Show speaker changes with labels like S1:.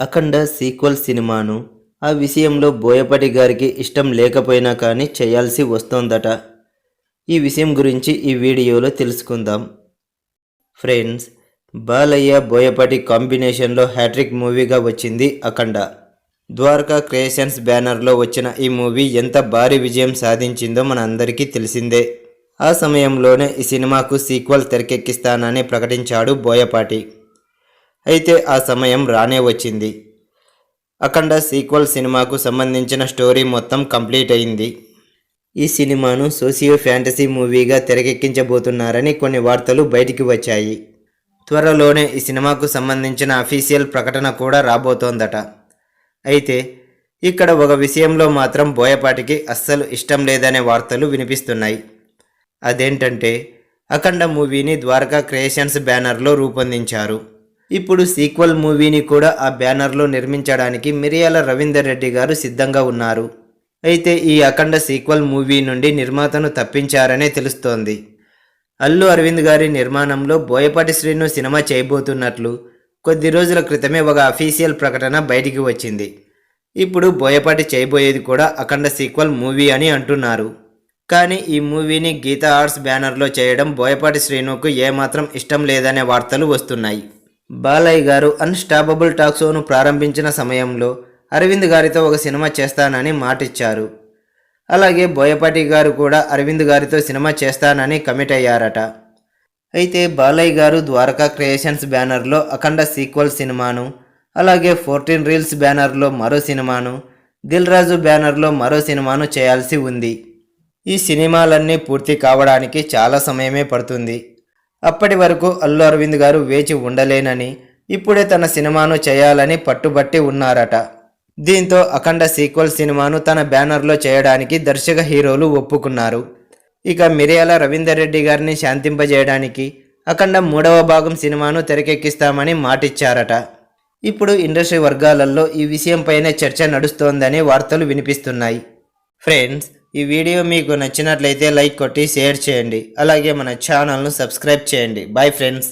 S1: అఖండ sequel సినిమాను. ఆ విషయంలో బోయపాటి గారికి ఇష్టం లేకపోయినా కానీ చేయాల్సి వస్తోందట. ఈ విషయం గురించి ఈ వీడియోలో తెలుసుకుందాం. ఫ్రెండ్స్ బాలయ్య బోయపాటి కాంబినేషన్లో హ్యాట్రిక్ మూవీగా వచ్చింది అఖండ. ద్వారకా క్రియేషన్స్ బ్యానర్లో వచ్చిన ఈ మూవీ ఎంత భారీ విజయం సాధించిందో మన అందరికీ తెలిసిందే. ఆ సమయంలోనే ఈ సినిమాకు సీక్వెల్ తెరకెక్కిస్తానని ప్రకటించాడు బోయపాటి. అయితే ఆ సమయం రానే వచ్చింది. అఖండ సీక్వల్ సినిమాకు సంబంధించిన స్టోరీ మొత్తం కంప్లీట్ అయింది. ఈ సినిమాను సోషియో ఫ్యాంటసీ మూవీగా తెరకెక్కించబోతున్నారని కొన్ని వార్తలు బయటికి వచ్చాయి. త్వరలోనే ఈ సినిమాకు సంబంధించిన అఫీషియల్ ప్రకటన కూడా రాబోతోందట. అయితే ఇక్కడ ఒక విషయంలో మాత్రం బోయపాటికి అస్సలు ఇష్టం లేదనే వార్తలు వినిపిస్తున్నాయి. అదేంటంటే అఖండ మూవీని ద్వారకా క్రియేషన్స్ బ్యానర్లో రూపొందించారు. ఇప్పుడు సీక్వెల్ మూవీని కూడా ఆ బ్యానర్లో నిర్మించడానికి మిరియాల రవీందర్ రెడ్డి గారు సిద్ధంగా ఉన్నారు. అయితే ఈ అఖండ సీక్వెల్ మూవీ నుండి నిర్మాతను తప్పించారనే తెలుస్తోంది. అల్లు అరవింద్ గారి నిర్మాణంలో బోయపాటి శ్రీను సినిమా చేయబోతున్నట్లు కొద్ది రోజుల క్రితమే ఒక అఫీషియల్ ప్రకటన బయటికి వచ్చింది. ఇప్పుడు బోయపాటి చేయబోయేది కూడా అఖండ సీక్వెల్ మూవీ అని అంటున్నారు. కానీ ఈ మూవీని గీతా ఆర్ట్స్ బ్యానర్లో చేయడం బోయపాటి శ్రీనుకు ఏమాత్రం ఇష్టం లేదనే వార్తలు వస్తున్నాయి. బాలయ్య గారు అన్స్టాపబుల్ టాక్ షోను ప్రారంభించిన సమయంలో అరవింద్ గారితో ఒక సినిమా చేస్తానని మాటిచ్చారు. అలాగే బోయపాటి గారు కూడా అరవింద్ గారితో సినిమా చేస్తానని కమిట్ అయ్యారట. అయితే బాలయ్య గారు ద్వారకా క్రియేషన్స్ బ్యానర్లో అఖండ సీక్వెల్ సినిమాను అలాగే ఫోర్టీన్ రీల్స్ బ్యానర్లో మరో సినిమాను దిల్ రాజు బ్యానర్లో మరో సినిమాను చేయాల్సి ఉంది. ఈ సినిమాలన్నీ పూర్తి కావడానికి చాలా సమయమే పడుతుంది. అప్పటి వరకు అల్లు అరవింద్ గారు వేచి ఉండలేనని ఇప్పుడే తన సినిమాను చేయాలని పట్టుబట్టి ఉన్నారట. దీంతో అఖండ సీక్వెల్ సినిమాను తన బ్యానర్లో చేయడానికి దర్శక హీరోలు ఒప్పుకున్నారు. ఇక మిరియాల రవీందర్ రెడ్డి గారిని శాంతింపజేయడానికి అఖండ మూడవ భాగం సినిమాను తెరకెక్కిస్తామని మాటిచ్చారట. ఇప్పుడు ఇండస్ట్రీ వర్గాలలో ఈ విషయంపైనే చర్చ నడుస్తోందని వార్తలు వినిపిస్తున్నాయి. ఫ్రెండ్స్ ఈ వీడియో మీకు నచ్చినట్లయితే లైక్ కొట్టి షేర్ చేయండి. అలాగే మన ఛానల్ను సబ్స్క్రైబ్ చేయండి. Bye friends